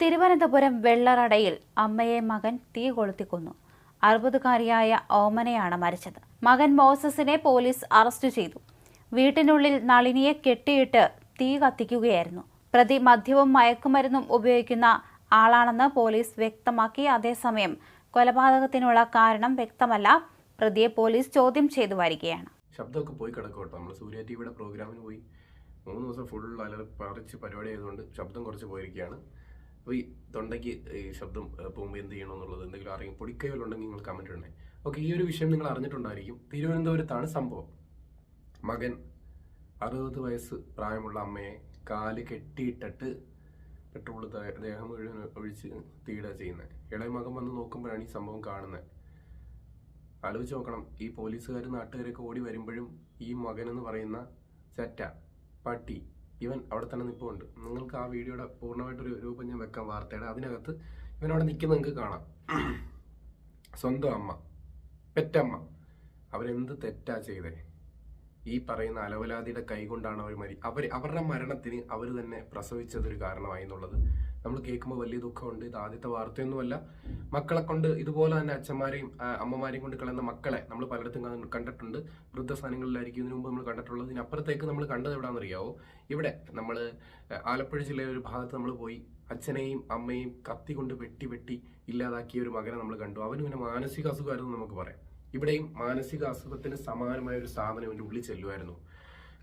തിരുവനന്തപുരം വെള്ളറടയിൽ അമ്മയെ മകൻ തീ കൊളുത്തിക്കൊന്നു. അറുപതുകാരിയായ ഓമനയാണ് മരിച്ചത്. മകൻ മോസസിനെ പോലീസ് അറസ്റ്റ് ചെയ്തു. വീട്ടിനുള്ളിൽ നളിനിയെ കെട്ടിയിട്ട് തീ കത്തിക്കുകയായിരുന്നു. പ്രതി മദ്യവും മയക്കുമരുന്നും ഉപയോഗിക്കുന്ന ആളാണെന്ന് പോലീസ് വ്യക്തമാക്കി. അതേസമയം കൊലപാതകത്തിനുള്ള കാരണം വ്യക്തമല്ല. പ്രതിയെ പോലീസ് ചോദ്യം ചെയ്തു വരികയാണ്. ശബ്ദമൊക്കെ പോയി കിടക്കും കേട്ടോ. നമ്മൾ സൂര്യ ടി വിയുടെ പ്രോഗ്രാമിന് പോയി. മൂന്ന് ദിവസം ഫുൾ അലറി പറിച്ച് പരിപാടി ആയതുകൊണ്ട് ശബ്ദം കുറച്ച് പോയിരിക്കുകയാണ്. അപ്പോൾ ഈ തൊണ്ടയ്ക്ക് ശബ്ദം പോകുമ്പോൾ എന്ത് ചെയ്യണം എന്നുള്ളത് എന്തെങ്കിലും അറിയും പൊടിക്കൈകളുണ്ടെങ്കിൽ നിങ്ങൾ കമന്റ് ഇടണേ. ഓക്കെ ഈ ഒരു വിഷയം നിങ്ങൾ അറിഞ്ഞിട്ടുണ്ടായിരിക്കും. തിരുവനന്തപുരത്താണ് സംഭവം. മകൻ അറുപത് വയസ്സ് പ്രായമുള്ള അമ്മയെ കാൽ കെട്ടിയിട്ടിട്ട് പെട്രോൾ ദേഹം മുഴുവൻ ഒഴിച്ച് തീടുക ചെയ്യുന്നത് ഇളയ മകൻ വന്ന് നോക്കുമ്പോഴാണ് ഈ സംഭവം കാണുന്നത് ആലോചിച്ച് നോക്കണം ഈ പോലീസുകാർ നാട്ടുകാരൊക്കെ ഓടി വരുമ്പോഴും ഈ മകൻ എന്ന് പറയുന്ന ചെറ്റ പട്ടി ഇവൻ അവിടെ തന്നെ നിൽപ്പുണ്ട് നിങ്ങൾക്ക് ആ വീഡിയോയുടെ പൂർണമായിട്ടൊരു രൂപം ഞാൻ വെക്കാം വാർത്തയുടെ. അതിനകത്ത് ഇവൻ അവിടെ നിൽക്കുന്ന നിങ്ങൾക്ക് കാണാം. സ്വന്തം അമ്മ പെറ്റമ്മ. അവരെന്ത് തെറ്റാ ചെയ്തേ? ഈ പറയുന്ന അലവലാതിയുടെ കൈകൊണ്ടാണ് അവർ മരി. അവർ അവരുടെ മരണത്തിന് അവർ തന്നെ പ്രസവിച്ചതൊരു കാരണമായി എന്നുള്ളത് നമ്മൾ കേൾക്കുമ്പോൾ വലിയ ദുഃഖമുണ്ട്. ഇത് ആദ്യത്തെ വാർത്തയൊന്നുമല്ല. മക്കളെ കൊണ്ട് ഇതുപോലെ തന്നെ അച്ഛന്മാരെയും അമ്മമാരെയും കൊണ്ട് കളയുന്ന മക്കളെ നമ്മൾ പലയിടത്തും കണ്ട്- കണ്ടിട്ടുണ്ട്. വൃദ്ധസ്ഥാനങ്ങളിലായിരിക്കും ഇതിനു മുമ്പ് നമ്മൾ കണ്ടിട്ടുള്ളത്. ഇതിനപ്പുറത്തേക്ക് നമ്മൾ കണ്ടത് എവിടെയാണെന്നറിയാവോ ഇവിടെ നമ്മൾ ആലപ്പുഴ ജില്ലയിലെ ഒരു ഭാഗത്ത് നമ്മൾ പോയി അച്ഛനെയും അമ്മയും കത്തി കൊണ്ട് വെട്ടി വെട്ടി ഇല്ലാതാക്കിയ ഒരു മകനെ നമ്മൾ കണ്ടു. അവനും പിന്നെ മാനസിക അസുഖമായിരുന്നു നമുക്ക് പറയാം. ഇവിടെയും മാനസിക അസുഖത്തിന് സമാനമായ ഒരു സാധനം എന്റെ ഉള്ളിൽ ചെല്ലുമായിരുന്നു.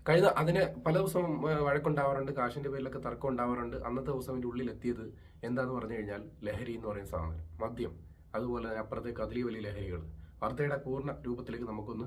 കഴിഞ്ഞ അതിന് പല ദിവസം വഴക്കുണ്ടാവാറുണ്ട് കാശിന്റെ പേരിലൊക്കെ തർക്കം ഉണ്ടാവാറുണ്ട്. അന്നത്തെ ദിവസം എന്റെ ഉള്ളിൽ എത്തിയത് എന്താന്ന് പറഞ്ഞു കഴിഞ്ഞാൽ ലഹരി എന്ന് പറയുന്ന സാധനം മദ്യം. അതുപോലെ അപ്പുറത്തേക്ക് അതിലി വലിയ ലഹരികൾ. വാർത്തയുടെ പൂർണ രൂപത്തിലേക്ക് നമുക്കൊന്ന്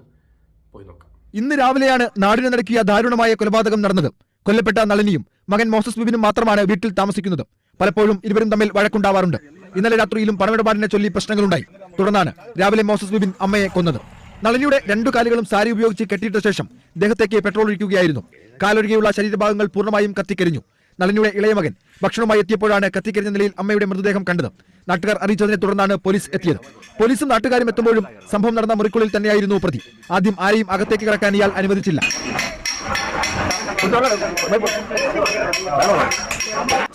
പോയി നോക്കാം. ഇന്ന് രാവിലെയാണ് നാടിനെ നടക്കിയ ദാരുണമായ കൊലപാതകം നടന്നത്. കൊല്ലപ്പെട്ട നളിനിയും മകൻ മോസസ് ബിബിനും മാത്രമാണ് വീട്ടിൽ താമസിക്കുന്നത്. പലപ്പോഴും ഇരുവരും തമ്മിൽ വഴക്കുണ്ടാവാറുണ്ട്. ഇന്നലെ രാത്രിയിലും പണമിടപാടിനെ ചൊല്ലി പ്രശ്നങ്ങളുണ്ടായി. തുടർന്നാണ് രാവിലെ മോസസ് ബിബിൻ അമ്മയെ കൊന്നത്. നളിനിയുടെ രണ്ടു കാലുകളും സാരി ഉപയോഗിച്ച് കെട്ടിയിട്ട ശേഷം ദേഹത്തേക്ക് പെട്രോൾ ഒഴിക്കുകയായിരുന്നു. കാലൊഴികെയുള്ള ശരീരഭാഗങ്ങൾ പൂർണമായും കത്തിക്കരിഞ്ഞു. നളിനിയുടെ ഇളയ മകൻ ഭക്ഷണവുമായി എത്തിയപ്പോഴാണ് കത്തിക്കരിഞ്ഞ നിലയിൽ അമ്മയുടെ മൃതദേഹം കണ്ടത്. നാട്ടുകാർ അറിയിച്ചതിനെ തുടർന്നാണ് പോലീസ് എത്തിയത്. പോലീസും നാട്ടുകാരും എത്തുമ്പോഴും സംഭവം നടന്ന മുറിക്കുള്ളിൽ തന്നെയായിരുന്നു പ്രതി. ആദ്യം ആരെയും അകത്തേക്ക് കിടക്കാൻ ഇയാൾ അനുവദിച്ചില്ല.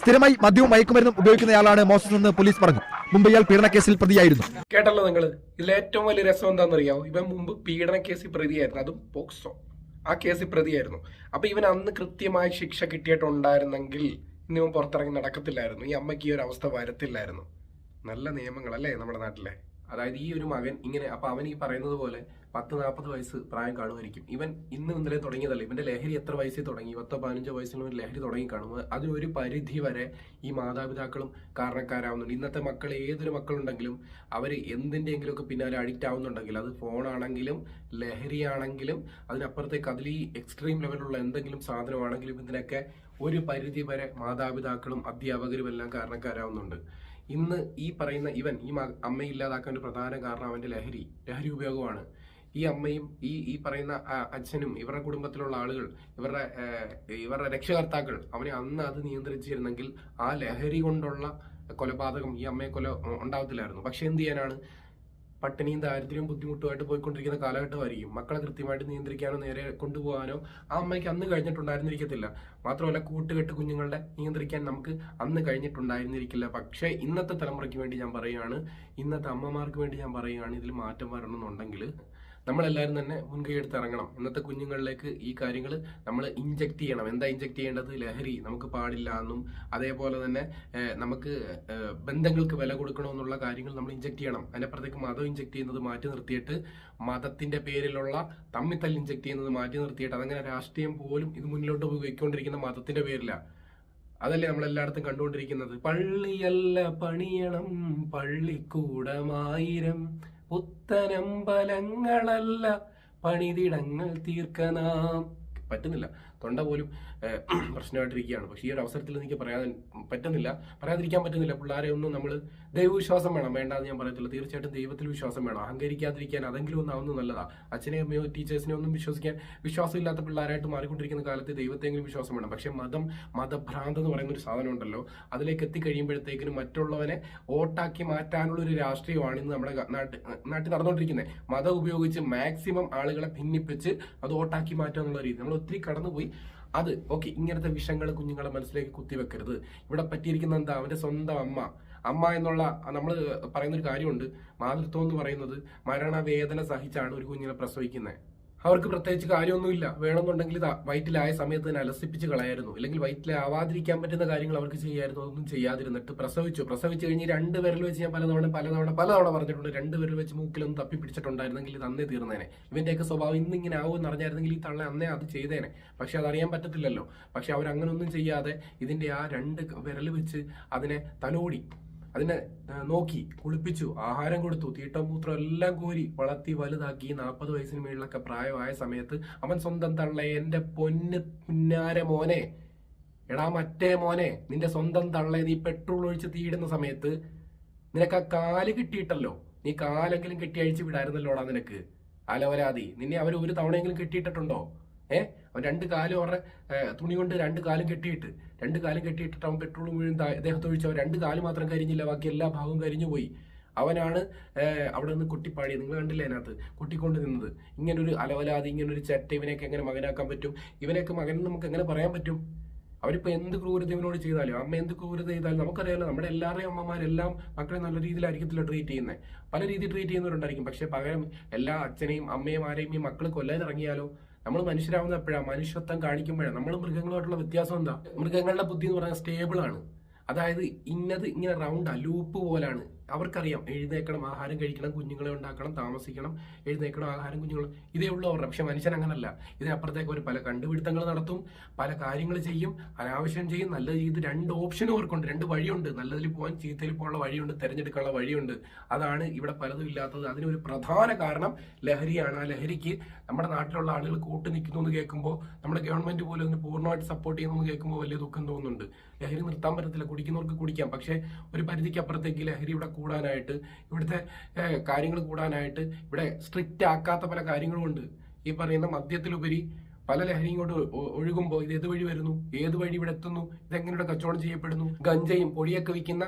സ്ഥിരമായി മദ്യവും മയക്കുമരുന്നും ഉപയോഗിക്കുന്നയാളാണ് മോസസ് എന്ന് പോലീസ് പറഞ്ഞു. മുമ്പ് ഇയാൾ പീഡനക്കേസിൽ പ്രതിയായിരുന്നു. കേട്ടല്ലോ നിങ്ങൾ ഇതിൽ ഏറ്റവും വലിയ രസം എന്താണെന്നറിയാമോ ഇവൻ മുമ്പ് പീഡന കേസിൽ പ്രതിയായിരുന്നു. അതും പോക്സോ. ആ കേസിൽ പ്രതിയായിരുന്നു. അപ്പൊ ഇവൻ അന്ന് കൃത്യമായ ശിക്ഷ കിട്ടിയിട്ടുണ്ടായിരുന്നെങ്കിൽ ഇന്ന് ഇവൻ പുറത്തിറങ്ങി നടക്കത്തില്ലായിരുന്നു. ഈ അമ്മയ്ക്ക് ഈ ഒരു അവസ്ഥ വരത്തില്ലായിരുന്നു. നല്ല നിയമങ്ങളല്ലേ നമ്മുടെ നാട്ടിലെ? അതായത് ഈ ഒരു മകൻ ഇങ്ങനെ അപ്പൊ അവൻ ഈ പറയുന്നത് പോലെ പത്ത് നാൽപ്പത് വയസ്സ് പ്രായം കാണുമായിരിക്കും. ഇവൻ ഇന്ന് ഇന്നലെ തുടങ്ങിയതല്ല? ഇവന്റെ ലഹരി എത്ര വയസ്സിൽ തുടങ്ങി? പത്തോ പതിനഞ്ചോ വയസ്സിൽ ഒരു ലഹരി തുടങ്ങി കാണും അതിനൊരു പരിധി വരെ ഈ മാതാപിതാക്കളും കാരണക്കാരാവുന്നുണ്ട്. ഇന്നത്തെ മക്കൾ ഏതൊരു മക്കളുണ്ടെങ്കിലും അവർ എന്തിന്റെയെങ്കിലുമൊക്കെ പിന്നാലെ അഡിക്റ്റ് ആവുന്നുണ്ടെങ്കിൽ അത് ഫോണാണെങ്കിലും ലഹരിയാണെങ്കിലും അതിനപ്പുറത്തേക്ക് അതിൽ ഈ എക്സ്ട്രീം ലെവലിലുള്ള എന്തെങ്കിലും സാധനമാണെങ്കിലും ഇതിനൊക്കെ ഒരു പരിധി വരെ മാതാപിതാക്കളും അധ്യാപകരും എല്ലാം കാരണക്കാരാവുന്നുണ്ട്. ഇന്ന് ഈ പറയുന്ന ഇവൻ ഈ അമ്മയെ ഇല്ലാതാക്കാൻ ഒരു പ്രധാന കാരണം അവന്റെ ലഹരി ലഹരി ഉപയോഗമാണ്. ഈ അമ്മയും ഈ ഈ പറയുന്ന അച്ഛനും ഇവരുടെ കുടുംബത്തിലുള്ള ആളുകൾ ഇവരുടെ ഇവരുടെ രക്ഷകർത്താക്കൾ അവനെ അന്ന് അത് നിയന്ത്രിച്ചിരുന്നെങ്കിൽ ആ ലഹരി കൊണ്ടുള്ള കൊലപാതകം ഈ അമ്മയെ കൊല ഉണ്ടാവത്തില്ലായിരുന്നു. പക്ഷെ എന്ത് ചെയ്യാനാണ്? പട്ടിണിയും ദാരിദ്ര്യവും ബുദ്ധിമുട്ടുമായിട്ട് പോയിക്കൊണ്ടിരിക്കുന്ന കാലഘട്ടമായിരിക്കും. മക്കളെ കൃത്യമായിട്ട് നിയന്ത്രിക്കാനോ നേരെ കൊണ്ടുപോകാനോ ആ അമ്മയ്ക്ക് അന്ന് കഴിഞ്ഞിട്ടുണ്ടായിരുന്നിരിക്കത്തില്ല. മാത്രമല്ല കൂട്ടുകെട്ട് കുഞ്ഞുങ്ങളുടെ നിയന്ത്രിക്കാൻ നമുക്ക് അന്ന് കഴിഞ്ഞിട്ടുണ്ടായിരുന്നിരിക്കില്ല. പക്ഷേ ഇന്നത്തെ തലമുറയ്ക്ക് വേണ്ടി ഞാൻ പറയുകയാണ് ഇന്നത്തെ അമ്മമാർക്ക് വേണ്ടി ഞാൻ പറയുകയാണ് ഇതിൽ മാറ്റം വരണമെന്നുണ്ടെങ്കിൽ നമ്മളെല്ലാവരും തന്നെ മുൻകൈ എടുത്ത് ഇറങ്ങണം. ഇന്നത്തെ കുഞ്ഞുങ്ങളിലേക്ക് ഈ കാര്യങ്ങൾ നമ്മൾ ഇഞ്ചക്ട് ചെയ്യണം. എന്താ ഇഞ്ചക്ട് ചെയ്യേണ്ടത്? ലഹരി. നമുക്ക് പാടില്ല എന്നും. അതേപോലെ തന്നെ നമുക്ക് ബന്ധങ്ങൾക്ക് വില കൊടുക്കണമെന്നുള്ള കാര്യങ്ങൾ നമ്മൾ ഇഞ്ചക്ട് ചെയ്യണം. അതിനപ്പുറത്തേക്ക് മതം ഇഞ്ചക്ട് ചെയ്യുന്നത് മാറ്റി നിർത്തിയിട്ട് മതത്തിന്റെ പേരിലുള്ള തമ്മിത്തൽ ഇഞ്ചക്ട് ചെയ്യുന്നത് മാറ്റി നിർത്തിയിട്ട് അതങ്ങനെ രാഷ്ട്രീയം പോലും ഇത് മുന്നിലോട്ട് പോയിക്കൊണ്ടിരിക്കുന്ന മതത്തിന്റെ പേരിലാണ് അതല്ലേ നമ്മൾ എല്ലായിടത്തും കണ്ടുകൊണ്ടിരിക്കുന്നത്? പള്ളിയല്ല പണിയണം. പള്ളിക്കൂടമായിരം. പുത്തനമ്പലങ്ങളല്ല പണിതിടങ്ങൾ തീർക്കനാം. പറ്റുന്നില്ല. തൊണ്ട പോലും പ്രശ്നമായിട്ടിരിക്കുകയാണ്. പക്ഷേ ഈ ഒരു അവസരത്തിൽ എനിക്ക് പറയാൻ പറ്റുന്നില്ല. പറയാതിരിക്കാൻ പറ്റുന്നില്ല. പിള്ളേരെ ഒന്നും നമ്മൾ ദൈവവിശ്വാസം വേണം. വേണ്ടാന്ന് ഞാൻ പറയത്തില്ല. തീർച്ചയായിട്ടും ദൈവത്തിൽ വിശ്വാസം വേണം. അഹങ്കരിക്കാതിരിക്കാൻ അതെങ്കിലും ഒന്ന് ആവുന്നത് നല്ലതാണ് അച്ഛനെ അമ്മയോ ടീച്ചേഴ്സിനെ ഒന്നും വിശ്വസിക്കാൻ വിശ്വാസമില്ലാത്ത പിള്ളേരായിട്ട് മാറിക്കൊണ്ടിരിക്കുന്ന കാലത്ത് ദൈവത്തെങ്കിലും വിശ്വാസം വേണം. പക്ഷേ മതം മതഭ്രാന്ത് എന്ന് പറയുന്ന ഒരു സാധനം ഉണ്ടല്ലോ. അതിലേക്ക് എത്തിക്കഴിയുമ്പോഴത്തേക്കിനും മറ്റുള്ളവനെ വോട്ടാക്കി മാറ്റാനുള്ള ഒരു രാഷ്ട്രീയമാണ് ഇന്ന് നമ്മുടെ നാട്ടിൽ നാട്ടിൽ നടന്നുകൊണ്ടിരിക്കുന്നത്. മതം ഉപയോഗിച്ച് മാക്സിമം ആളുകളെ ഭിന്നിപ്പിച്ച് അത് വോട്ടാക്കി മാറ്റുക എന്നുള്ള രീതി. നമ്മൾ ഒത്തിരി കടന്നുപോയി അത് ഓക്കെ ഇങ്ങനത്തെ വിഷങ്ങൾ കുഞ്ഞുങ്ങളെ മനസ്സിലേക്ക് കുത്തിവെക്കരുത്. ഇവിടെ പറ്റിയിരിക്കുന്ന എന്താ? അവന്റെ സ്വന്തം അമ്മ. അമ്മ എന്നുള്ള നമ്മൾ പറയുന്നൊരു കാര്യമുണ്ട്. മാതൃത്വം എന്ന് പറയുന്നത് മരണവേദന സഹിച്ചാണ് ഒരു കുഞ്ഞിനെ പ്രസവിക്കുന്നത് അവർക്ക് പ്രത്യേകിച്ച് കാര്യമൊന്നുമില്ല. വേണമെന്നുണ്ടെങ്കിൽ വയറ്റിലായ സമയത്ത് തന്നെ അലസിപ്പിച്ച് കളയായിരുന്നു. അല്ലെങ്കിൽ വയറ്റിലാവാതിരിക്കാൻ പറ്റുന്ന കാര്യങ്ങൾ അവർക്ക് ചെയ്യായിരുന്നു. ഒന്നും ചെയ്യാതിരുന്നിട്ട് പ്രസവിച്ചു. പ്രസവിച്ചു കഴിഞ്ഞ് രണ്ട് വിരൽ വെച്ച് ഞാൻ പലതവണ പലതവണ പലതവണ പറഞ്ഞിട്ടുണ്ട്. രണ്ട് വിരൽ വെച്ച് മൂക്കിലൊന്നും തപ്പി പിടിച്ചിട്ടുണ്ടായിരുന്നെങ്കിൽ ഇത് അന്നേ തീർന്നേനെ. ഇവന്റെയൊക്കെ സ്വഭാവം ഇന്ന് ഇങ്ങനെ ആവുമെന്ന് അറിഞ്ഞായിരുന്നെങ്കിൽ ഈ തള്ള അന്നേ അത് ചെയ്തേനെ. പക്ഷെ അതറിയാൻ പറ്റത്തില്ലല്ലോ. പക്ഷെ അവരങ്ങനൊന്നും ചെയ്യാതെ ഇതിന്റെ ആ രണ്ട് വിരൽ വെച്ച് അതിനെ തലോടി അതിനെ നോക്കി കുളിപ്പിച്ചു ആഹാരം കൊടുത്തു തീട്ടം മൂത്രം എല്ലാം കോരി വളർത്തി വലുതാക്കി നാൽപ്പത് വയസ്സിന് മേളിലൊക്കെ പ്രായമായ സമയത്ത് അവൻ സ്വന്തം തള്ള എന്റെ പൊന്ന് പുന്നാര മോനെ എടാ മറ്റേ മോനെ നിന്റെ സ്വന്തം തള്ള നീ പെട്രോൾ ഒഴിച്ച് തീയിടുന്ന സമയത്ത് നിനക്ക് ആ കാൽ കിട്ടിയിട്ടല്ലോ നീ കാലെങ്കിലും കെട്ടി അഴിച്ചു വിടായിരുന്നല്ലോടാ നിനക്ക്? അലവരാതി നിന്നെ അവർ ഒരു തവണയെങ്കിലും കെട്ടിയിട്ടിട്ടുണ്ടോ? ഏ? അവൻ രണ്ട് കാലും അവരുടെ തുണി കൊണ്ട് രണ്ട് കാലും കെട്ടിയിട്ട് രണ്ട് കാലും കെട്ടിയിട്ട് അവൻ പെട്രോൾ മുഴുവൻ അദ്ദേഹത്തെ ഒഴിച്ച് അവൻ രണ്ട് കാൽ മാത്രം കരിഞ്ഞില്ല ബാക്കി എല്ലാ ഭാഗവും കരിഞ്ഞു പോയി. അവനാണ് അവിടെ നിന്ന് കുട്ടിപ്പാടിയത് നിങ്ങൾ കണ്ടില്ലേ അതിനകത്ത്? കുട്ടിക്കൊണ്ട് നിന്നത്. ഇങ്ങനൊരു അലവലാതി ഇങ്ങനൊരു ചെറ്റ ഇവനെയൊക്കെ എങ്ങനെ മകനാക്കാൻ പറ്റും? ഇവനെയൊക്കെ മകൻ നമുക്ക് എങ്ങനെ പറയാൻ പറ്റും? അവരിപ്പോൾ എന്ത് ക്രൂരത ഇവനോട് ചെയ്താലും അമ്മ എന്ത് ക്രൂരത ചെയ്താലും നമുക്കറിയാലോ നമ്മുടെ എല്ലാവരുടെയും അമ്മമാരെല്ലാം മക്കളെ നല്ല രീതിയിലായിരിക്കത്തില്ല ട്രീറ്റ് ചെയ്യുന്നത് പല രീതിയിൽ ട്രീറ്റ് ചെയ്യുന്നവരുണ്ടായിരിക്കും. പക്ഷേ പകരം എല്ലാ അച്ഛനെയും അമ്മയും ആരെയും ഈ മക്കൾ കൊല്ലാൻ ഇറങ്ങിയാലോ? നമ്മൾ മനുഷ്യരാവുന്ന എപ്പോഴാണ് മനുഷ്യത്വം കാണിക്കുമ്പോഴാണ് നമ്മൾ മൃഗങ്ങളുമായിട്ടുള്ള വ്യത്യാസം എന്താ? മൃഗങ്ങളുടെ ബുദ്ധി എന്ന് പറഞ്ഞാൽ സ്റ്റേബിൾ ആണ്. അതായത് ഇന്നത് ഇങ്ങനെ റൗണ്ടാണ് ലൂപ്പ് പോലാണ്. അവർക്കറിയാം. എഴുന്നേക്കണം ആഹാരം കഴിക്കണം കുഞ്ഞുങ്ങളെ ഉണ്ടാക്കണം താമസിക്കണം എഴുന്നേക്കണം ആഹാരം കുഞ്ഞുങ്ങൾ ഇതേ ഉള്ളൂ അവരുടെ പക്ഷെ മനുഷ്യൻ അങ്ങനല്ല. ഇതിനപ്പുറത്തേക്ക് അവർ പല കണ്ടുപിടുത്തങ്ങൾ നടത്തും പല കാര്യങ്ങൾ ചെയ്യും അനാവശ്യം ചെയ്യും. നല്ല രീതിയിൽ രണ്ട് ഓപ്ഷനും അവർക്കുണ്ട്. രണ്ട് വഴിയുണ്ട്. നല്ലതിൽ പോകാൻ ചീത്തയിൽ പോകാനുള്ള വഴിയുണ്ട്. തിരഞ്ഞെടുക്കാനുള്ള വഴിയുണ്ട്. അതാണ് ഇവിടെ പലതും ഇല്ലാത്തത്. അതിനൊരു പ്രധാന കാരണം ലഹരിയാണ്. ആ ലഹരിക്ക് നമ്മുടെ നാട്ടിലുള്ള ആളുകൾ കൂട്ടു നിൽക്കുന്നു എന്ന് കേൾക്കുമ്പോൾ നമ്മുടെ ഗവൺമെന്റ് പോലും ഒന്ന് പൂർണമായിട്ട് സപ്പോർട്ട് ചെയ്യുന്നു എന്ന് കേൾക്കുമ്പോൾ വലിയ ദുഃഖം തോന്നുന്നുണ്ട്. ലഹരി നിർത്താൻ പറ്റത്തില്ല. കുടിക്കുന്നവർക്ക് കുടിക്കാം. പക്ഷേ ഒരു പരിധിക്ക് അപ്പുറത്തേക്ക് ലഹരി ഇവിടെ കൂടാനായിട്ട് ഇവിടുത്തെ കാര്യങ്ങൾ കൂടാനായിട്ട് ഇവിടെ സ്ട്രിക്റ്റ് ആക്കാത്ത പല കാര്യങ്ങളും ഉണ്ട് ഈ പറയുന്ന മദ്യത്തിലുപരി പല ലഹരി ഇങ്ങോട്ട് ഒഴുകുമ്പോൾ ഇത് ഏത് വഴി വരുന്നു? ഏത് വഴി ഇവിടെ എത്തുന്നു? ഇതെങ്ങനെയുടെ കച്ചവടം ചെയ്യപ്പെടുന്നു? ഗഞ്ചയും പൊടിയൊക്കെ വിൽക്കുന്ന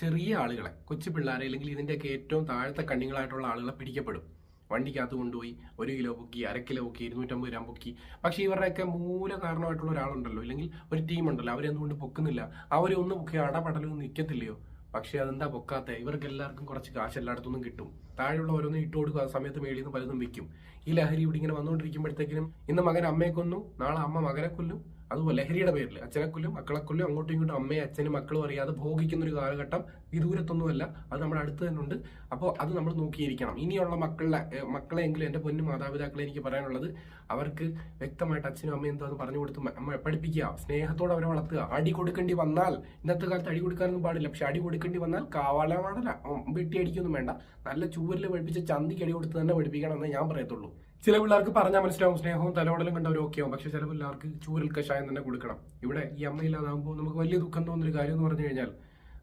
ചെറിയ ആളുകളെ കൊച്ചു പിള്ളേരെ അല്ലെങ്കിൽ ഇതിന്റെയൊക്കെ ഏറ്റവും താഴത്തെ കണ്ണികളായിട്ടുള്ള ആളുകളെ പിടിക്കപ്പെടും. വണ്ടിക്കകത്ത് കൊണ്ടുപോയി ഒരു കിലോ ബുക്കി അര കിലോ ബുക്കി ഇരുന്നൂറ്റമ്പത് ഗ്രാം ബുക്കി പക്ഷേ ഇവരുടെയൊക്കെ മൂല കാരണമായിട്ടുള്ള ഒരാളുണ്ടല്ലോ അല്ലെങ്കിൽ ഒരു ടീം ഉണ്ടല്ലോ അവരെന്തുകൊണ്ട് പൊക്കുന്നില്ല? അവരെ ഒന്ന് അടപടലൊന്നും നിൽക്കത്തില്ലയോ? പക്ഷെ അതെന്താ പൊക്കാത്ത? ഇവർക്ക് എല്ലാവർക്കും കുറച്ച് കാശ് എല്ലായിടത്തുനിന്നും കിട്ടും. താഴെയുള്ള ഓരോന്നും ഇട്ട് കൊടുക്കുക ആ സമയത്ത് മേളിൽ നിന്ന് പലതും വിൽക്കും. ഈ ലഹരി ഇവിടെ ഇങ്ങനെ വന്നുകൊണ്ടിരിക്കുമ്പോഴത്തേക്കിനും ഇന്ന് മകൻ അമ്മയെ കൊന്നു. നാളെ അമ്മ മകനെ കൊല്ലും. അതുപോലെ ലഹരിയുടെ പേരിൽ അച്ഛനെ കൊല്ലും മക്കളെ കൊല്ലും അങ്ങോട്ടും ഇങ്ങോട്ടും അമ്മയും അച്ഛനും മക്കളും അറിയാതെ ഭോഗിക്കുന്ന ഒരു കാലഘട്ടം വിദൂരത്തൊന്നുമല്ല അത് നമ്മുടെ അടുത്ത് തന്നെ ഉണ്ട്. അപ്പോൾ അത് നമ്മൾ നോക്കിയിരിക്കണം. ഇനിയുള്ള മക്കളെ ഏഹ് മക്കളെങ്കിലും എന്റെ പൊന്നു മാതാപിതാക്കളെ എനിക്ക് പറയാനുള്ളത് അവർക്ക് വ്യക്തമായിട്ട് അച്ഛനും അമ്മയും എന്തോ അത് പറഞ്ഞു കൊടുത്ത് പഠിപ്പിക്കുക സ്നേഹത്തോടെ അവരെ വളർത്തുക. അടി കൊടുക്കേണ്ടി വന്നാൽ ഇന്നത്തെ കാലത്ത് അടി കൊടുക്കാനൊന്നും പാടില്ല. പക്ഷെ അടി കൊടുക്കേണ്ടി വന്നാൽ കാവാല പാടില്ല വെട്ടി അടിക്കൊന്നും വേണ്ട. നല്ല ചൂരിൽ പഠിപ്പിച്ച് ചന്തിക്ക് അടി കൊടുത്ത് തന്നെ പഠിപ്പിക്കണം എന്നേ ഞാൻ പറയത്തുള്ളൂ. ചില പിള്ളേർക്ക് പറഞ്ഞാൽ മനസ്സിലാവും സ്നേഹവും തലോടലും കണ്ടവരും ഓക്കെ ആവും. പക്ഷെ ചില പിള്ളേർക്ക് ചൂരൽ കഷായം തന്നെ കൊടുക്കണം. ഇവിടെ ഈ അമ്മയില്ലാതാകുമ്പോൾ നമുക്ക് വലിയ ദുഃഖം തോന്നുന്നൊരു കാര്യം എന്ന് പറഞ്ഞു കഴിഞ്ഞാൽ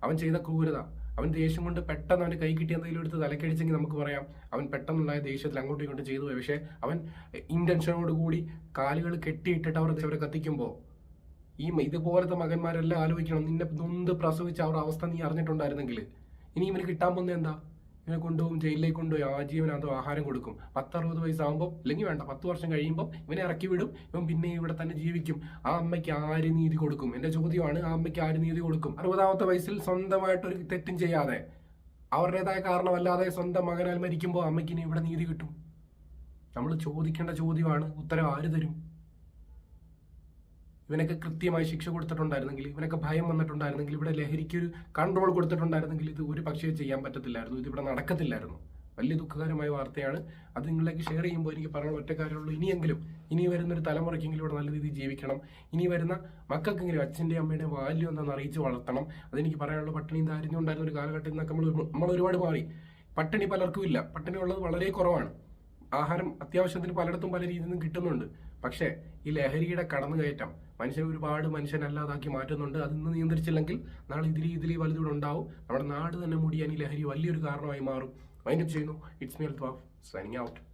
അവൻ ചെയ്ത ക്രൂരത അവൻ ദേഷ്യം കൊണ്ട് പെട്ടെന്ന് അവന് കൈ കിട്ടിയ എന്തെങ്കിലും എടുത്ത് തലക്കടിച്ചെങ്കിൽ നമുക്ക് പറയാം അവൻ പെട്ടെന്നുണ്ടായ ദേഷ്യത്തിൽ അങ്ങോട്ടും ഇങ്ങോട്ടും ചെയ്തു പോയി. പക്ഷേ അവൻ ഇന്റൻഷനോട് കൂടി കാലുകൾ കെട്ടിയിട്ടിട്ട് അവർ അവരെ കത്തിക്കുമ്പോൾ ഈ ഇതുപോലത്തെ മകന്മാരെല്ലാം ആലോചിക്കണം. നിന്നെ നൊന്ത് പ്രസവിച്ച അവരുടെ അവസ്ഥ നീ അറിഞ്ഞിട്ടുണ്ടായിരുന്നെങ്കിൽ. ഇനി ഇവന് കിട്ടാൻ പോകുന്നത് എന്താ? ഇവനെ കൊണ്ടുപോകും ജയിലിലേക്ക് കൊണ്ടുപോയി ആജീവനകത്ത് ആഹാരം കൊടുക്കും. പത്തറുപത് വയസ്സാകുമ്പോൾ അല്ലെങ്കിൽ വേണ്ട പത്ത് വർഷം കഴിയുമ്പോൾ ഇവനെ ഇറക്കി വിടും. ഇവൻ പിന്നെ ഇവിടെ തന്നെ ജീവിക്കും. ആ അമ്മയ്ക്ക് ആര് നീതി കൊടുക്കും? എന്റെ ചോദ്യമാണ് ആ അമ്മയ്ക്ക് ആര് നീതി കൊടുക്കും? അറുപതാമത്തെ വയസ്സിൽ സ്വന്തമായിട്ട് ഒരു തെറ്റും ചെയ്യാതെ അവരുടേതായ കാരണമല്ലാതെ സ്വന്തം മകനാൽ മരിക്കുമ്പോൾ അമ്മയ്ക്ക് ഇനി ഇവിടെ നീതി കിട്ടും? നമ്മൾ ചോദിക്കേണ്ട ചോദ്യമാണ് ഉത്തരം ആര് തരും? ഇവനൊക്കെ കൃത്യമായി ശിക്ഷ കൊടുത്തിട്ടുണ്ടായിരുന്നെങ്കിൽ ഇവനൊക്കെ ഭയം വന്നിട്ടുണ്ടായിരുന്നെങ്കിൽ ഇവിടെ ലഹരിക്ക് ഒരു കൺട്രോൾ കൊടുത്തിട്ടുണ്ടായിരുന്നെങ്കിൽ ഇത് ഒരു പക്ഷേ ചെയ്യാൻ പറ്റത്തില്ലായിരുന്നു. ഇത് ഇവിടെ നടക്കത്തില്ലായിരുന്നു. വലിയ ദുഃഖകരമായ വാർത്തയാണ്. അത് നിങ്ങളിലേക്ക് ഷെയർ ചെയ്യുമ്പോൾ എനിക്ക് പറയാനുള്ള ഒറ്റ കാര്യമുള്ളൂ. ഇനിയെങ്കിലും ഇനി വരുന്നൊരു തലമുറയ്ക്കെങ്കിലും ഇവിടെ നല്ല രീതിയിൽ ജീവിക്കണം. ഇനി വരുന്ന മക്കൾക്കെങ്കിലും അച്ഛന്റെ അമ്മയുടെ വാല്യൂ എന്താണെന്ന് അറിയിച്ച് വളർത്തണം. അതെനിക്ക് പറയാനുള്ള പട്ടിണിയും ദാരിദ്ര്യം ഉണ്ടായിരുന്ന ഒരു കാലഘട്ടത്തിൽ നിന്നൊക്കെ നമ്മൾ നമ്മൾ ഒരുപാട് മാറി. പട്ടിണി പലർക്കും ഇല്ല. പട്ടിണി ഉള്ളത് വളരെ കുറവാണ്. ആഹാരം അത്യാവശ്യത്തിന് പലയിടത്തും പല രീതിയിൽ നിന്നും കിട്ടുന്നുണ്ട്. പക്ഷേ ഈ ലഹരിയുടെ കടന്നുകയറ്റം മനുഷ്യനെ ഒരുപാട് മനുഷ്യനല്ലാതാക്കി മാറ്റുന്നുണ്ട്. അതിന്ന് നിയന്ത്രിച്ചില്ലെങ്കിൽ നാളെ ഇതിൽ ഇതിൽ വലുതൂടെ ഉണ്ടാവും. നമ്മുടെ നാട് തന്നെ മുടിയാൻ ഈ ലഹരി വലിയൊരു കാരണമായി മാറും. വൈൻഡപ്പ് ചെയ്യുന്നു. It's me signing out